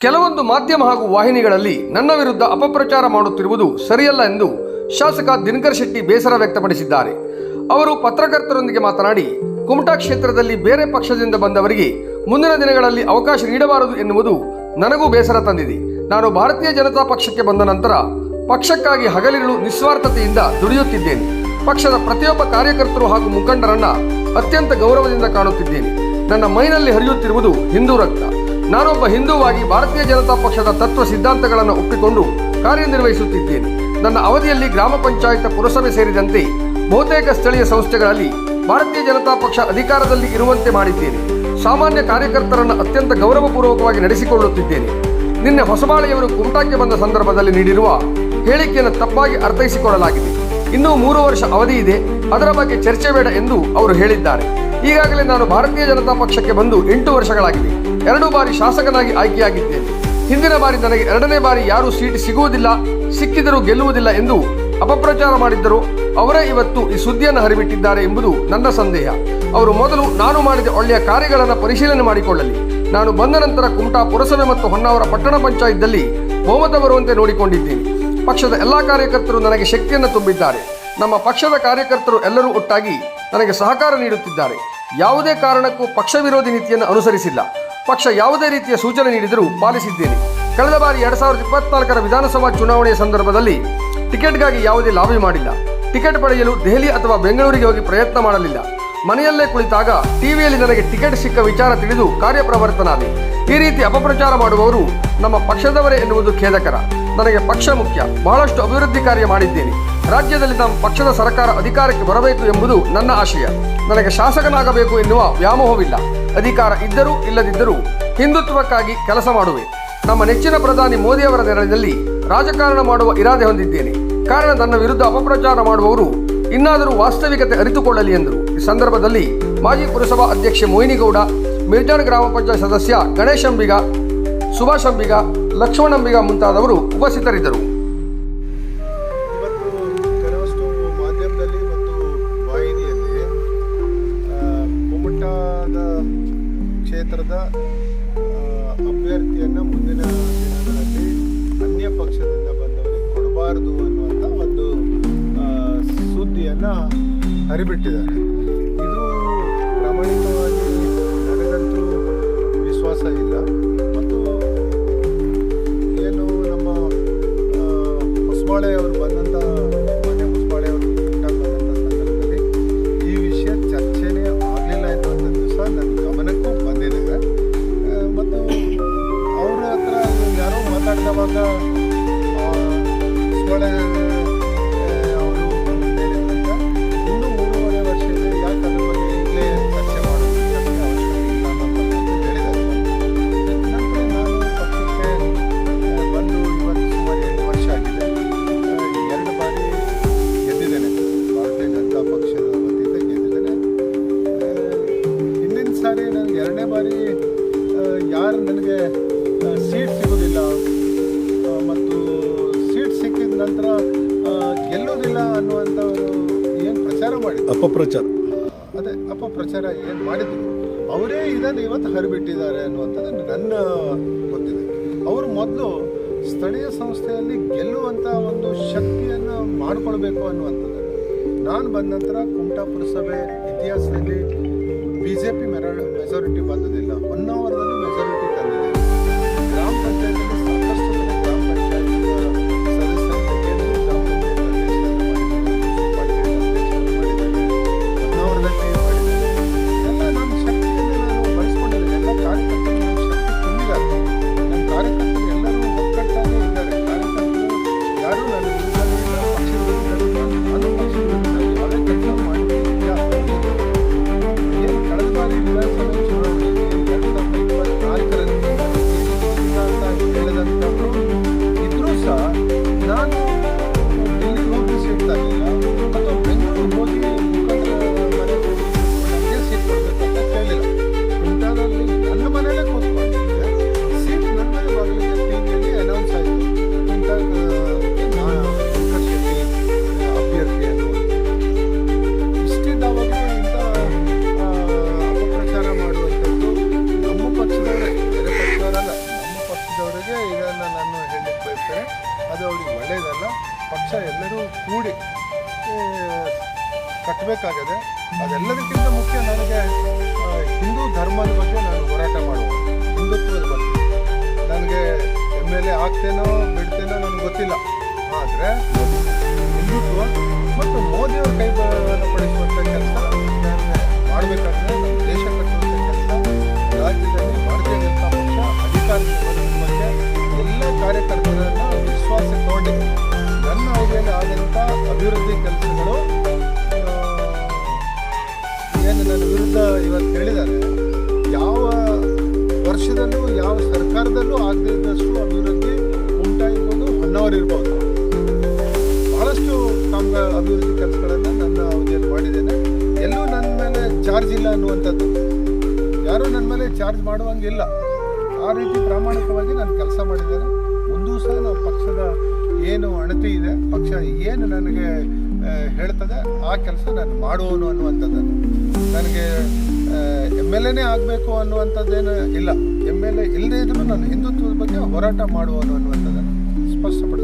ಕೆಲವೊಂದು ಮಾಧ್ಯಮ ಹಾಗೂ ವಾಹಿನಿಗಳಲ್ಲಿ ನನ್ನ ವಿರುದ್ಧ ಅಪಪ್ರಚಾರ ಮಾಡುತ್ತಿರುವುದು ಸರಿಯಲ್ಲ ಎಂದು ಶಾಸಕ ದಿನಕರ್ ಶೆಟ್ಟಿ ಬೇಸರ ವ್ಯಕ್ತಪಡಿಸಿದ್ದಾರೆ. ಅವರು ಪತ್ರಕರ್ತರೊಂದಿಗೆ ಮಾತನಾಡಿ, ಕುಮಟಾ ಕ್ಷೇತ್ರದಲ್ಲಿ ಬೇರೆ ಪಕ್ಷದಿಂದ ಬಂದವರಿಗೆ ಮುಂದಿನ ದಿನಗಳಲ್ಲಿ ಅವಕಾಶ ನೀಡಬಾರದು ಎನ್ನುವುದು ನನಗೂ ಬೇಸರ ತಂದಿದೆ. ನಾನು ಭಾರತೀಯ ಜನತಾ ಪಕ್ಷಕ್ಕೆ ಬಂದ ನಂತರ ಪಕ್ಷಕ್ಕಾಗಿ ಹಗಲಿರುಳು ನಿಸ್ವಾರ್ಥತೆಯಿಂದ ದುಡಿಯುತ್ತಿದ್ದೇನೆ. ಪಕ್ಷದ ಪ್ರತಿಯೊಬ್ಬ ಕಾರ್ಯಕರ್ತರು ಹಾಗೂ ಮುಖಂಡರನ್ನ ಅತ್ಯಂತ ಗೌರವದಿಂದ ಕಾಣುತ್ತಿದ್ದೇನೆ. ನನ್ನ ಮೈನಲ್ಲಿ ಹರಿಯುತ್ತಿರುವುದು ಹಿಂದೂ ರಕ್ತ. ನಾನೊಬ್ಬ ಹಿಂದೂವಾಗಿ ಭಾರತೀಯ ಜನತಾ ಪಕ್ಷದ ತತ್ವ ಸಿದ್ಧಾಂತಗಳನ್ನು ಒಪ್ಪಿಕೊಂಡು ಕಾರ್ಯನಿರ್ವಹಿಸುತ್ತಿದ್ದೇನೆ. ನನ್ನ ಅವಧಿಯಲ್ಲಿ ಗ್ರಾಮ ಪಂಚಾಯತ್ ಪುರಸಭೆ ಸೇರಿದಂತೆ ಬಹುತೇಕ ಸ್ಥಳೀಯ ಸಂಸ್ಥೆಗಳಲ್ಲಿ ಭಾರತೀಯ ಜನತಾ ಪಕ್ಷ ಅಧಿಕಾರದಲ್ಲಿ ಇರುವಂತೆ ಮಾಡಿದ್ದೇನೆ. ಸಾಮಾನ್ಯ ಕಾರ್ಯಕರ್ತರನ್ನು ಅತ್ಯಂತ ಗೌರವಪೂರ್ವಕವಾಗಿ ನಡೆಸಿಕೊಳ್ಳುತ್ತಿದ್ದೇನೆ. ನಿನ್ನೆ ಹೊಸಬಾಳೆಯವರು ಕುಮಟಾಕ್ಕೆ ಬಂದ ಸಂದರ್ಭದಲ್ಲಿ ನೀಡಿರುವ ಹೇಳಿಕೆಯನ್ನು ತಪ್ಪಾಗಿ ಅರ್ಥೈಸಿಕೊಳ್ಳಲಾಗಿದೆ. ಇನ್ನೂ ಮೂರು ವರ್ಷ ಅವಧಿ ಇದೆ. ಅದರ ಬಗ್ಗೆ ಚರ್ಚೆ ಬೇಡ ಎಂದು ಅವರು ಹೇಳಿದ್ದಾರೆ. ಈಗಾಗಲೇ ನಾನು ಭಾರತೀಯ ಜನತಾ ಪಕ್ಷಕ್ಕೆ ಬಂದು ಎಂಟು ವರ್ಷಗಳಾಗಿದೆ. ಎರಡು ಬಾರಿ ಶಾಸಕನಾಗಿ ಆಯ್ಕೆಯಾಗಿದ್ದೇನೆ. ಹಿಂದಿನ ಬಾರಿ ನನಗೆ ಎರಡನೇ ಬಾರಿ ಯಾರೂ ಸೀಟ್ ಸಿಗುವುದಿಲ್ಲ, ಸಿಕ್ಕಿದರೂ ಗೆಲ್ಲುವುದಿಲ್ಲ ಎಂದು ಅಪಪ್ರಚಾರ ಮಾಡಿದ್ದರು. ಅವರೇ ಇವತ್ತು ಈ ಸುದ್ದಿಯನ್ನು ಹರಿಬಿಟ್ಟಿದ್ದಾರೆ ಎಂಬುದು ನನ್ನ ಸಂದೇಹ. ಅವರು ಮೊದಲು ನಾನು ಮಾಡಿದ ಒಳ್ಳೆಯ ಕಾರ್ಯಗಳನ್ನು ಪರಿಶೀಲನೆ ಮಾಡಿಕೊಳ್ಳಲಿ. ನಾನು ಬಂದ ನಂತರ ಕುಮಟಾ ಪುರಸಭೆ ಮತ್ತು ಹೊನ್ನಾವರ ಪಟ್ಟಣ ಪಂಚಾಯತ್ನಲ್ಲಿ ಬಹುಮತ ಬರುವಂತೆ ನೋಡಿಕೊಂಡಿದ್ದೇನೆ. ಪಕ್ಷದ ಎಲ್ಲ ಕಾರ್ಯಕರ್ತರು ನನಗೆ ಶಕ್ತಿಯನ್ನು ತುಂಬಿದ್ದಾರೆ. ನಮ್ಮ ಪಕ್ಷದ ಕಾರ್ಯಕರ್ತರು ಎಲ್ಲರೂ ಒಟ್ಟಾಗಿ ನನಗೆ ಸಹಕಾರ ನೀಡುತ್ತಿದ್ದಾರೆ. ಯಾವುದೇ ಕಾರಣಕ್ಕೂ ಪಕ್ಷ ವಿರೋಧಿ ನೀತಿಯನ್ನು ಅನುಸರಿಸಿಲ್ಲ. ಪಕ್ಷ ಯಾವುದೇ ರೀತಿಯ ಸೂಚನೆ ನೀಡಿದರೂ ಪಾಲಿಸಿದ್ದೇನೆ. ಕಳೆದ ಬಾರಿ ಎರಡ್ ಸಾವಿರದ ಇಪ್ಪತ್ನಾಲ್ಕರ ವಿಧಾನಸಭಾ ಚುನಾವಣೆಯ ಸಂದರ್ಭದಲ್ಲಿ ಟಿಕೆಟ್ಗಾಗಿ ಯಾವುದೇ ಲಾಬಿ ಮಾಡಿಲ್ಲ. ಟಿಕೆಟ್ ಪಡೆಯಲು ದೆಹಲಿ ಅಥವಾ ಬೆಂಗಳೂರಿಗೆ ಹೋಗಿ ಪ್ರಯತ್ನ ಮಾಡಲಿಲ್ಲ. ಮನೆಯಲ್ಲೇ ಕುಳಿತಾಗ ಟಿವಿಯಲ್ಲಿ ನನಗೆ ಟಿಕೆಟ್ ಸಿಕ್ಕ ವಿಚಾರ ತಿಳಿದು ಕಾರ್ಯಪ್ರವರ್ತನಾದೆ. ಈ ರೀತಿ ಅಪಪ್ರಚಾರ ಮಾಡುವವರು ನಮ್ಮ ಪಕ್ಷದವರೇ ಎನ್ನುವುದು ಖೇದಕರ. ನನಗೆ ಪಕ್ಷ ಮುಖ್ಯ. ಬಹಳಷ್ಟು ಅಭಿವೃದ್ಧಿ ಕಾರ್ಯ ಮಾಡಿದ್ದೇನೆ. ರಾಜ್ಯದಲ್ಲಿ ನಮ್ಮ ಪಕ್ಷದ ಸರ್ಕಾರ ಅಧಿಕಾರಕ್ಕೆ ಬರಬೇಕು ಎಂಬುದು ನನ್ನ ಆಶಯ. ನನಗೆ ಶಾಸಕನಾಗಬೇಕು ಎನ್ನುವ ವ್ಯಾಮೋಹವಿಲ್ಲ. ಅಧಿಕಾರ ಇದ್ದರೂ ಇಲ್ಲದಿದ್ದರೂ ಹಿಂದುತ್ವಕ್ಕಾಗಿ ಕೆಲಸ ಮಾಡುವೆ. ನಮ್ಮ ನೆಚ್ಚಿನ ಪ್ರಧಾನಿ ಮೋದಿಯವರ ನೆರಳಿನಲ್ಲಿ ರಾಜಕಾರಣ ಮಾಡುವ ಇರಾದೆ ಹೊಂದಿದ್ದೇನೆ. ಕಾರಣ ನನ್ನ ವಿರುದ್ಧ ಅಪಪ್ರಚಾರ ಮಾಡುವವರು ಇನ್ನಾದರೂ ವಾಸ್ತವಿಕತೆ ಅರಿತುಕೊಳ್ಳಲಿ ಎಂದರು. ಈ ಸಂದರ್ಭದಲ್ಲಿ ಮಾಜಿ ಪುರಸಭಾ ಅಧ್ಯಕ್ಷೆ ಮೋಹಿನಿಗೌಡ ಮಿರ್ಜಾನ್ ಗ್ರಾಮ ಪಂಚಾಯತ್ ಸದಸ್ಯ ಗಣೇಶ್ ಅಂಬಿಗ, ಸುಭಾಷ್ ಅಂಬಿಗ, ಲಕ್ಷ್ಮಣ್ ಅಂಬಿಗ ಮುಂತಾದವರು ಉಪಸ್ಥಿತರಿದ್ದರು. ಕ್ಷೇತ್ರದ ಅಭ್ಯರ್ಥಿಯನ್ನು ಮುಂದಿನ ದಿನಗಳಲ್ಲಿ ಅನ್ಯ ಪಕ್ಷದಿಂದ ಬಂದವರಿಗೆ ಕೊಡಬಾರದು ಅನ್ನುವಂಥ ಒಂದು ಸುದ್ದಿಯನ್ನು ಹರಿಬಿಟ್ಟಿದ್ದಾರೆ. ಹೊಸಬಾಳೆ ಅವರು ಬಂದಂಥ ಮಾನ್ಯ ಹೊಸಬಾಳೆ ಅವರು ಬಂದಂಥ ಸಂದರ್ಭದಲ್ಲಿ ಈ ವಿಷಯ ಚರ್ಚೆನೇ ಆಗಲಿಲ್ಲ ಎನ್ನುವಂಥದ್ದು ಸಹ ನನ್ನ ಗಮನಕ್ಕೂ ಬಂದಿದೆ. ಮತ್ತು ಅವ್ರ ಹತ್ರ ಯಾರೋ ಮಾತಾಡಿದವಾಗ ಆ, ಗೆಲ್ಲೋದಿಲ್ಲ ಅನ್ನುವಂಥವರು ಏನು ಪ್ರಚಾರ ಮಾಡಿದ್ರು? ಅಪಪ್ರಚಾರ. ಅದೇ ಅಪಪ್ರಚಾರ ಏನು ಮಾಡಿದ್ರು? ಅವರೇ ಇದನ್ನು ಇವತ್ತು ಹರಿಬಿಟ್ಟಿದ್ದಾರೆ ಅನ್ನುವಂಥದ್ದು ನನ್ನ ಗೊತ್ತಿದೆ. ಅವರು ಮೊದಲು ಸ್ಥಳೀಯ ಸಂಸ್ಥೆಯಲ್ಲಿ ಗೆಲ್ಲುವಂಥ ಒಂದು ಶಕ್ತಿಯನ್ನು ಮಾಡಿಕೊಳ್ಬೇಕು ಅನ್ನುವಂಥದ್ದು. ನಾನು ಬಂದ ನಂತರ ಕುಮಟಾ ಪುರಸಭೆ ಇತಿಹಾಸದಲ್ಲಿ ಬಿ ಜೆ ಪಿ ಮೆರ ಮೆಜಾರಿಟಿ ಬಂದದಿಲ್ಲ ಹೊನ್ನಾವರದಲ್ಲೂ ಒಳ್ಳೆಯದಲ್ಲ ಪಕ್ಷ ಎಲ್ಲರೂ ಕೂಡಿ ಕಟ್ಟಬೇಕಾಗಿದೆ ಅದೆಲ್ಲದಕ್ಕಿಂತ ಮುಖ್ಯ ನನಗೆ ಹಿಂದೂ ಧರ್ಮದ ಬಗ್ಗೆ ನಾನು ಹೋರಾಟ ಮಾಡುವ ಹಿಂದುತ್ವದ ಬಗ್ಗೆ. ನನಗೆ ಎಂ ಎಲ್ ಎ ಆಗ್ತೇನೋ ಬಿಡ್ತೇನೋ ನನಗೆ ಗೊತ್ತಿಲ್ಲ. ಆದರೆ, ಹಿಂದುತ್ವ ಅವಧಿಯಲ್ಲಿ ಅಭಿವೃದ್ಧಿ ಕೆಲಸಗಳು ಏನು ನನ್ನ ವಿರುದ್ಧ ಇವತ್ತು ಹೇಳಿದ್ದಾರೆ. ಯಾವ ವರ್ಷದಲ್ಲೂ, ಯಾವ ಸರ್ಕಾರದಲ್ಲೂ ಆಗದಿದ್ದಷ್ಟು ಅಭಿವೃದ್ಧಿ ಉಂಟಾಗಿರ್ಬೋದು ಹೊನ್ನವರು ಇರ್ಬೋದು. ಬಹಳಷ್ಟು ತಮ್ಮ ಅಭಿವೃದ್ಧಿ ಕೆಲಸಗಳನ್ನು ನನ್ನ ಅವಧಿಯಲ್ಲಿ ಮಾಡಿದ್ದೇನೆ. ಎಲ್ಲೂ ನನ್ನ ಮೇಲೆ ಚಾರ್ಜ್ ಇಲ್ಲ ಅನ್ನುವಂಥದ್ದು. ಯಾರೂ ನನ್ನ ಮೇಲೆ ಚಾರ್ಜ್ ಮಾಡುವಂಗಿಲ್ಲ. ಆ ರೀತಿ ಪ್ರಾಮಾಣಿಕವಾಗಿ ನಾನು ಕೆಲಸ ಮಾಡಿದ್ದೇನೆ. ಒಂದು ಸಹ ನಾವು ಪಕ್ಷದ ಏನು ಅಣತಿ ಇದೆ, ಪಕ್ಷ ಏನು ನನಗೆ ಹೇಳ್ತದೆ, ಆ ಕೆಲಸ ನಾನು ಮಾಡುವನು ಅನ್ನುವಂಥದ್ದನ್ನು ನನಗೆ ಎಂ ಎಲ್ ಎನೇ ಆಗಬೇಕು ಅನ್ನುವಂಥದ್ದೇನು ಇಲ್ಲ. ಎಂ ಎಲ್ ಎ ಇಲ್ಲದೇ ಇದ್ರೂ ನಾನು ಹಿಂದುತ್ವದ ಬಗ್ಗೆ ಹೋರಾಟ ಮಾಡುವನು ಅನ್ನುವಂಥದ್ದನ್ನು ಸ್ಪಷ್ಟಪಡಿಸ್ತೇನೆ